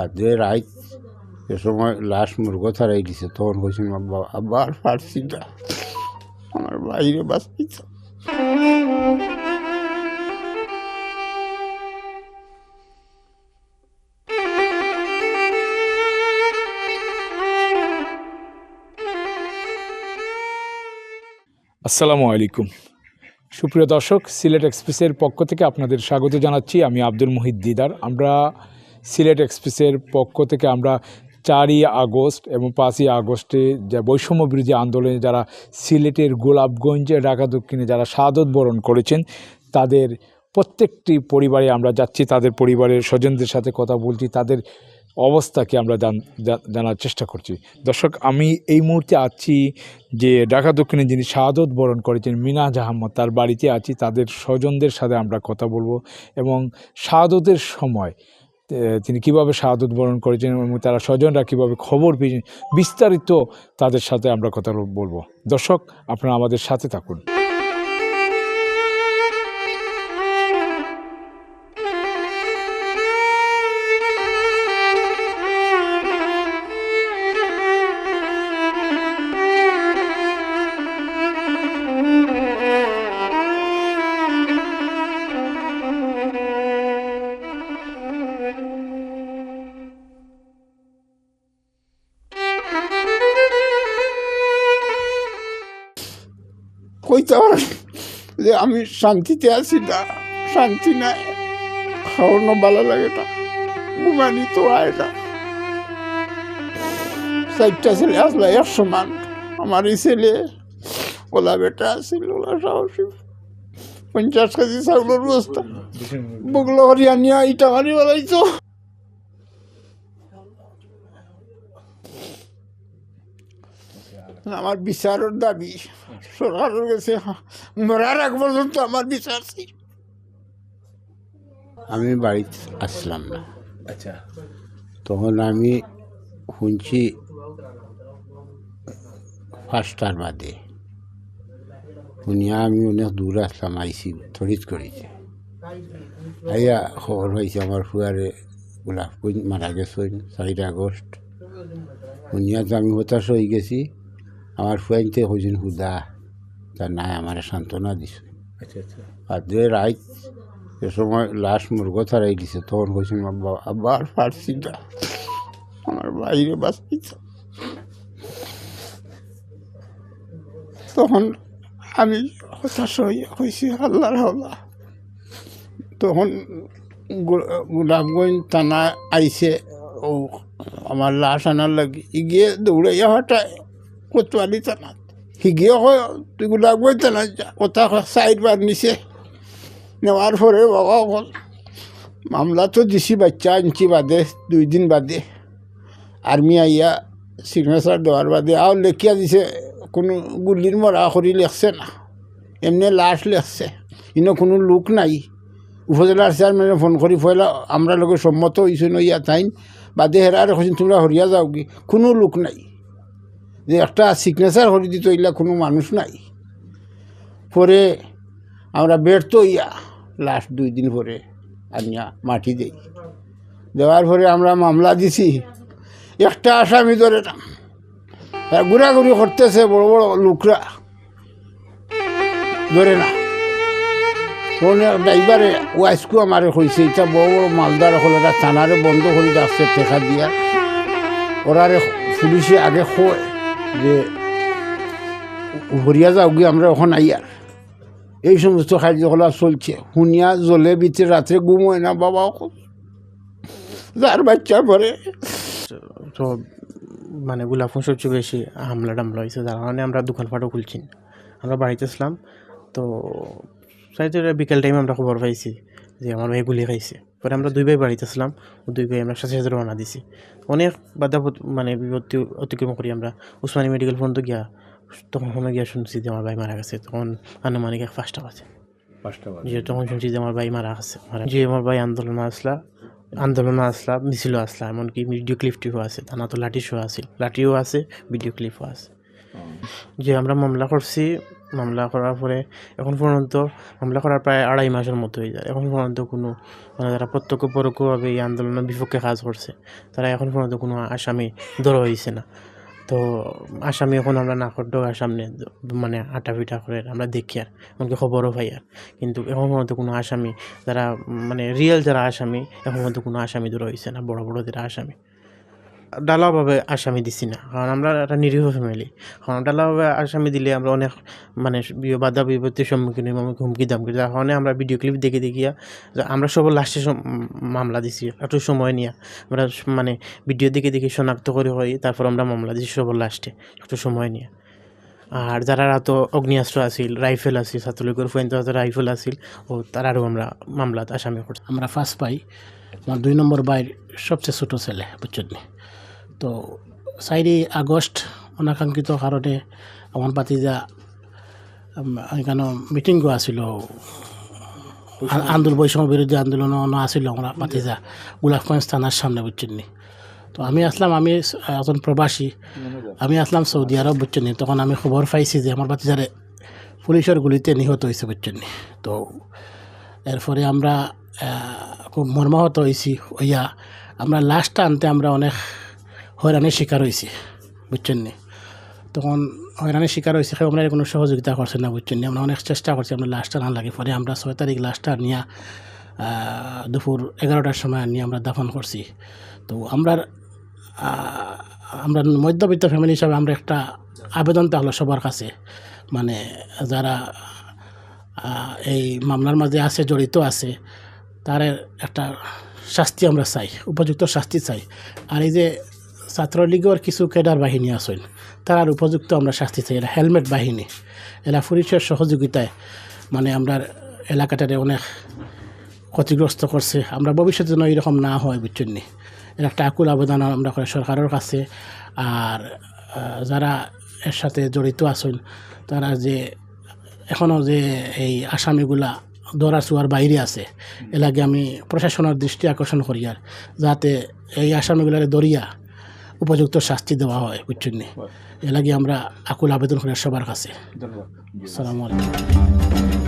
আর যে রাত এ সময় লাশ মুরগো ছাড়াই দিছে, তখন পারছি না। আমার বাইরে আসসালামু আলাইকুম। সুপ্রিয় দর্শক, সিলেট এক্সপ্রেসের পক্ষ থেকে আপনাদের স্বাগত জানাচ্ছি। আমি আব্দুল মুহিত দিদার। আমরা সিলেট এক্সপ্রেসের পক্ষ থেকে আমরা চারই আগস্ট এবং পাঁচই আগস্টে যে বৈষম্য বিরোধী আন্দোলনে যারা সিলেটের গোলাপগঞ্জে, ঢাকা দক্ষিণে যারা শাহাদত বরণ করেছেন, তাদের প্রত্যেকটি পরিবারে আমরা যাচ্ছি, তাদের পরিবারের স্বজনদের সাথে কথা বলছি, তাদের অবস্থাকে আমরা জান- জানার চেষ্টা করছি। দর্শক, আমি এই মুহূর্তে আছি যে ঢাকা দক্ষিণে যিনি শাহাদত বরণ করেছেন, মিনাজ আহমদ, তার বাড়িতে আছি, তাদের স্বজনদের সাথে আমরা কথা বলব এবং শাহাদতের সময় তিনি কীভাবে শাহাদত বরণ করেছেন এবং তারা স্বজনরা কীভাবে খবর পেয়েছেন, বিস্তারিত তাদের সাথে আমরা কথা বলব। দর্শক, আপনারা আমাদের সাথে থাকুন। কইতে পারেন যে আমি শান্তিতে আছি না, শান্তি নাই। খাওয়ানো ভালো লাগে না ঘুমানি তো আয় না। চারটা ছেলে আসলে এক সমান। আমার এই ছেলে, ওলা বেটা আছিল ওলা সাহসী। পঞ্চাশ কেজি চাউলের বস্তা। বগলো হরিয়ানিয়া ইটা মারি বলাইছো আমার বিচারের দাবি। সরকারের কাছে মরার আগ পর্যন্ত আমার বিচার চাই আমি বাড়িতে আসলাম না। আচ্ছা। তখন আমি শুনছি পাঁচটার বাদে। শুনিয়া আমি অনেক দূর আসলাম আইসি তড়িৎ করেছে আইয়া খবর হয়েছে আমার ফুয়ারে গোলাপগঞ্জ মারা গেছেন চারিটা আগস্ট। শুনিয়া তো আমি হতাশ হয়ে গেছি। আমার ফুয়াইতে হয়েছেন হুদা তা নাই আমার সান্ত্বনা দিছে। আচ্ছা আচ্ছা। আর যে রাত এ সময় লাশ মুরগো ছাড়াই দিছে তখন আব্বা আর পারছি না। আমার বাইরে বাঁচতেছে। তখন আমি হতাশ হয়েছি আল্লাহর হল্লা তখন গোলাপগঞ্জ থানা আইছে ও আমার লাশ আনার লাগে গিয়ে দৌড়াইয়া হঠাৎ কোতোয়ালি থানা গিয়ে হয় তুই গোলাপগঞ্জ থানা যা। কথা সাইড বার নিছে। নেওয়ার পরে বাবা বল মামলা তো দিছি বাচ্চা, আনছি বাদে, দুই দিন বাদে। আর্মি আইয়া সিগনেচার দেওয়ার বাদে। আও লেখিয়া দিছে, কোনো গুলির মরা করি লেখছে না। এমনি লাশ লেখছে। ইনো কোনো লোক নাই। উপজেলার চেয়ারম্যানে ফোন করি ফয়লা আমরা লোকের সম্মত হয়েছে নইয়া তাইন বাদে হেরারে তোমরা হরিয়া যাও কি কোনো লোক নাই। যে একটা সিগনেচার হরি দিত ইলা কোনো মানুষ নাই। পরে আমরা ব্যর্থ ইয়া লাস্ট দুই দিন পরে আনিয়া মাটি দেই। দেওয়ার পরে আমরা মামলা দিছি। একটা আসামি ধরে না হ্যাঁ, ঘোরাঘুরি করতেছে বড় বড় লোকরা। ধরে না। ড্রাইভারে ওয়াইসকু আমারে কইছে এটা বড় বড় মালদার হল এটা থানারে বন্ধ করে রাখছে টেকা দিয়া। ওরারে পুলিশে আগে কয় যে হরিয়া যাও গিয়ে আমরা ওখানে আইয়ার এই সমস্ত কার্যকলাপ চলছে। শুনিয়া জলে ভিতরে রাত্রে ঘুম হয় না, বাবা যার বাচ্চা পরে তো মানে গোলাপন সবচেয়ে বেশি হামলা টামলা হয়েছে যার কারণে আমরা দোকানপাটও খুলছি আমরা বাড়িতে ছিলাম, তো সাইতে বিকেল টাইমে আমরা খবর পাইছি যে আমার ভাই গুলি খাইছে। পরে আমরা দুই ভাই বাড়িতে আসলাম ও দুই ভাই আমরা সাথে সাথে রওনা দিছি। অনেক বাধা মানে বিপত্তি অতিক্রম করি আমরা। উসমানী মেডিকেল পর্যন্ত গিয়া তখন সময় গিয়া শুনছি যে আমার ভাই মারা গেছে। তখন আনুমানিক এক পাঁচটা বাজে। যে তখন শুনছি যে আমার ভাই মারা গেছে। মারা যে আমার ভাই আন্দোলনে আসলা আন্দোলনে আসলা মিছিলও আসলা এমনকি ভিডিও ক্লিপটিও আছে থানা তো লাঠি শো আছে লাঠিও আছে ভিডিও ক্লিপও আছে। যে আমরা মামলা করছি মামলা করার পরে এখন পর্যন্ত মামলা করার প্রায় আড়াই মাসের মতো হয়ে যায়। এখন পর্যন্ত কোনো মানে যারা প্রত্যক্ষ পরোক্ষভাবে এই আন্দোলনের বিপক্ষে কাজ করছে, তারা এখন পর্যন্ত কোনো আসামি ধরা হয়েছে না। তো আসামি এখন আমরা নাকর ডোকার সামনে মানে আটা পিটা করে আমরা দেখি আর এমনকি খবরও পাই আর। কিন্তু এখন পর্যন্ত কোনো আসামি যারা মানে রিয়েল যারা আসামি, এখন পর্যন্ত কোনো আসামি ধরা হয়েছে না, বড় বড় যারা আসামি। ডালাভাবে আসামি দিছি না, কারণ আমরা একটা নিরীহ ফ্যামিলি কারণ ডালাভাবে আসামি দিলে আমরা অনেক মানে বাধা বিপত্তির সম্মুখীন হই হুমকি দামকি যার কারণে আমরা ভিডিও ক্লিপ দেখে দেখিয়া আমরা সব লাস্টে মামলা দিছি, একটু সময় নিয়ে। আমরা মানে ভিডিও দেখে দেখে শনাক্ত করে হই, তারপর আমরা মামলা দিছি সব লাস্টে একটু সময় নিয়ে। আর যারা তো অগ্নিয়াস্ত্র আছিল, রাইফেল আছিল, ছাত্রলীগের ফুয়েন্ত রাইফেল আছিল, ও তারারও আমরা মামলাত আসামি করছি। আমরা ফার্স্ট পাই, আমার দুই নম্বর বাইর সবচেয়ে ছোটো ছেলে, বুঝছেন? তো চারি আগস্ট অনাকাঙ্ক্ষিত কারণে আমার পাতিজা এখানে মিটিং আছিল। আ- আন্দোলন বৈষম্য বিরোধী আন্দোলন আছিল আমরা পাতিজা গোলাপগঞ্জ থানার সামনে বুঝছেন তো আমি আসলাম আমি একজন প্রবাসী আমি আসলাম সৌদি আরব বুঝছেন তখন আমি খবর পাইছি যে আমার বাতিজারে পুলিশের গুলিতে নিহত হয়েছে বুঝছেন তো এরপরে আমরা খুব মর্মাহত হয়েছি হইয়া আমরা লাস্টটা আনতে আমরা অনেক হয়রানির শিকার হয়েছি বুঝছেন নি তখন হয়রানির শিকার হয়েছে কেউ আমরা কোনো সহযোগিতা করছে না বুঝছেন নি আমরা অনেক চেষ্টা করছি আমরা লাস্টটা না লাগে। পরে আমরা ছয় তারিখ লাস্টটা নিয়ে দুপুর এগারোটার সময় নিয়ে আমরা দাফন করছি তো আমরা আমরা মধ্যবিত্ত ফ্যামিলি হিসাবে আমরা একটা আবেদনটা হলো সবার কাছে। মানে যারা এই মামলার মাঝে আছে, জড়িত আছে, তার একটা শাস্তি আমরা চাই, উপযুক্ত শাস্তি চাই। আর এই যে ছাত্রলীগের কিছু ক্যাডার বাহিনী আছেন তার উপযুক্ত আমরা শাস্তি চাই এরা হেলমেট বাহিনী এরা পুলিশের সহযোগিতায় মানে আমরা এলাকাটারে অনেক ক্ষতিগ্রস্ত করছে। আমরা ভবিষ্যতে যেন এরকম না হয় বুঝছেন নি এর একটা আকুল আবেদন আমরা করে সরকারের কাছে। আর যারা এর সাথে জড়িত আছেন, তারা যে এখনও যে এই আসামিগুলা দৌড়া চুয়ার বাইরে আছে এ লাগে আমি প্রশাসনের দৃষ্টি আকর্ষণ করি আর। যাতে এই আসামিগুলারে দরিয়া উপযুক্ত শাস্তি দেওয়া হয় বুঝছেন এ লাগে আমরা আকুল আবেদন করি সবার কাছে। ধন্যবাদ। আসসালামু আলাইকুম।